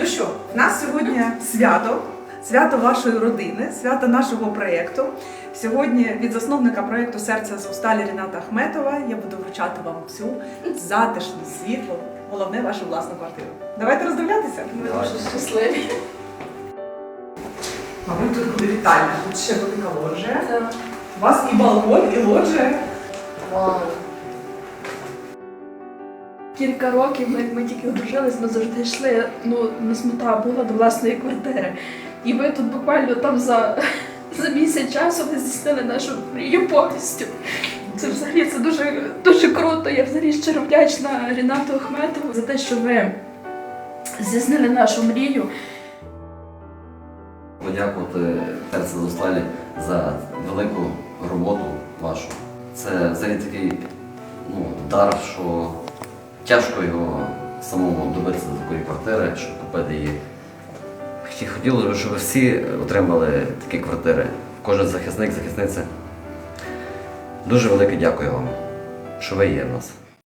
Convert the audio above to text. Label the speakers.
Speaker 1: Ну що, в нас сьогодні свято, свято вашої родини, свято нашого проєкту. Сьогодні від засновника проєкту Серця Зосталі Ріната Ахметова я буду вручати вам цю затишну, світлу, головне вашу власну квартиру. Давайте роздивлятися.
Speaker 2: Ми дуже щасливі.
Speaker 1: Мабуть, тут буде вітальня, тут ще велика лоджія. У вас і балкон, і лоджія.
Speaker 2: Вау. Кілька років, ми, ми тільки одружились, ми завжди йшли, ну, у нас мета була до власної квартири. І ви тут буквально там за, за місяць часу ви здійснили нашу мрію повністю. Це взагалі це дуже, дуже круто. Я взагалі щиро вдячна Рінату Ахметову за те, що ви здійснили нашу мрію.
Speaker 3: подякувати Терце Зосталі за велику роботу вашу. Це взагалі такий ну, дар, що тяжко його самому добитися до такої квартири, щоб купити її. Хотілося б, щоб всі отримали такі квартири. Кожен захисник, захисниця. Дуже велике дякую вам, що ви є в нас.